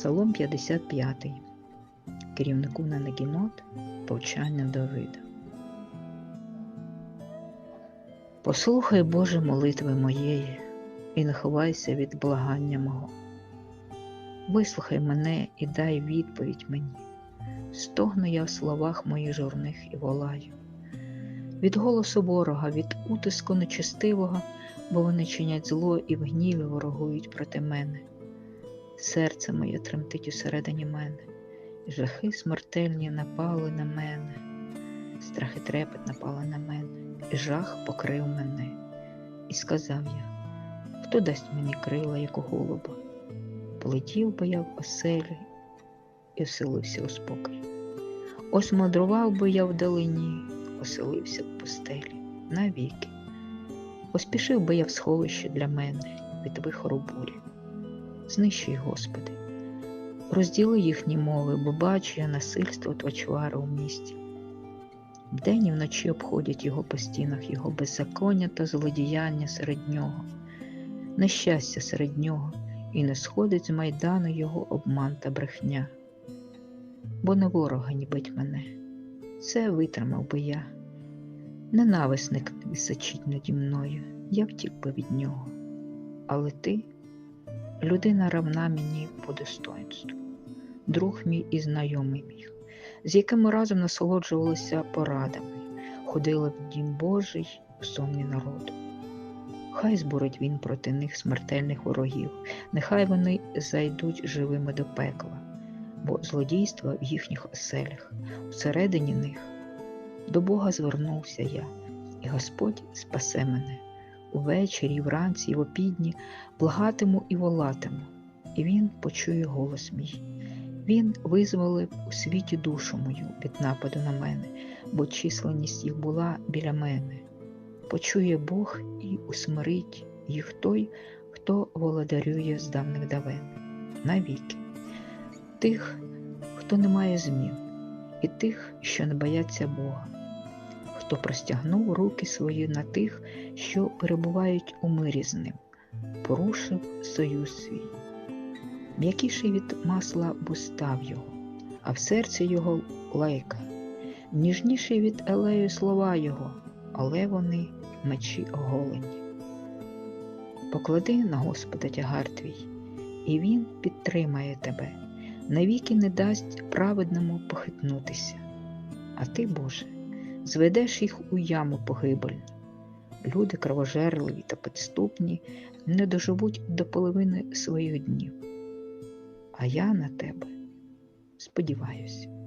Псалом 55. Керівнику на Негінот повчання Давида. Послухай, Боже, молитви моєї, і не ховайся від благання мого. Вислухай мене і дай відповідь мені. Стогну я в словах моїх журних і волаю. Від голосу ворога, від утиску нечестивого, бо вони чинять зло і в гніві ворогують проти мене. Серце моє тремтить усередині мене, і жахи смертельні напали на мене, страх і трепет напали на мене, і жах покрив мене. І сказав я, хто дасть мені крила, як у голуба? Полетів би я в оселі і оселився у спокій. Ось мандрував би я вдалині, оселився в пустелі навіки. Поспішив би я в сховище для мене від вихору бурі. Знищуй, Господи, розділи їхні мови, бо бачу я насильство твачвара у місті. Вдень і вночі обходять його по стінах, його беззаконня та злодіяння серед нього, нещастя серед нього, і не сходить з майдану його обман та брехня. Бо не ворога нібить мене, це витримав би я. Ненависник височить наді мною, я втік би від нього. Але ти людина равна мені по достоинству, друг мій і знайомий мій, з яким разом насолоджувалися порадами, ходили в дім Божий у сонмі народу. Хай зборить він проти них смертельних ворогів, нехай вони зайдуть живими до пекла, бо злодійство в їхніх оселях, всередині них. До Бога звернувся я, і Господь спасе мене. Увечері, вранці, і в опідні благатиму і волатиму, і Він почує голос мій. Він визволив у світі душу мою від нападу на мене, бо численність їх була біля мене. Почує Бог і усмирить їх той, хто володарює з давних давен, навіки, тих, хто не має змін, і тих, що не бояться Бога хто простягнув руки свої на тих, що перебувають у мирі з ним, порушив союз свій. М'якіший від масла бустав його, а в серці його лайка, ніжніший від елею слова його, але вони мечі оголені. Поклади на Господа тягар твій, і Він підтримає тебе, навіки не дасть праведному похитнутися. А ти, Боже, зведеш їх у яму погибельну. Люди кровожерливі та підступні не доживуть до половини своїх днів. А я на тебе сподіваюся.